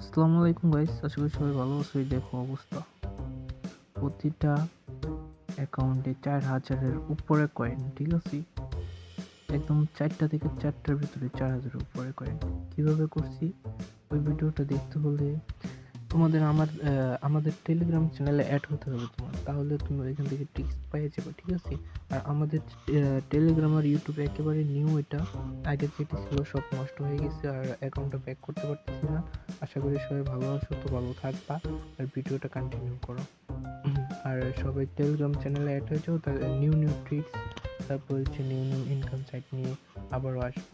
আসসালামু আলাইকুম গাইস আশা করি সবাই ভালো আছো দেখো অবস্থা। প্রতিটা অ্যাকাউন্টে চার হাজারের উপরে কয়েন ঠিক আছে? একদম চারটা থেকে চারটার ভিতরে চার হাজারের উপরে কয়েন কীভাবে করছি? ওই ভিডিওটা দেখতে হলে তোমাদের আমার আমাদের টেলিগ্রাম চ্যানেলে অ্যাড হতে হবে তোমার। তাহলে তুমি এখান থেকে টিপস পেয়ে যাবে, ঠিক আছে? আর আমাদের টেলিগ্রাম আর ইউটিউবে একেবারে নিউ এটা। আগে যেটি ছিল সব নষ্ট হয়ে গেছে আর অ্যাকাউন্টটা ব্যাক করতে পারতেছি না। আশা করি সবাই ভালো আছো, তো ভালো থাকবা আর ভিডিওটা কন্টিনিউ করো। আর সবাই টেলিগ্রাম চ্যানেলে অ্যাড হয়ে যাও নিউ নিউ ট্রিক্স তারপর হচ্ছে নিউ নিউ ইনকাম সাইট নিয়ে আবারও আসব।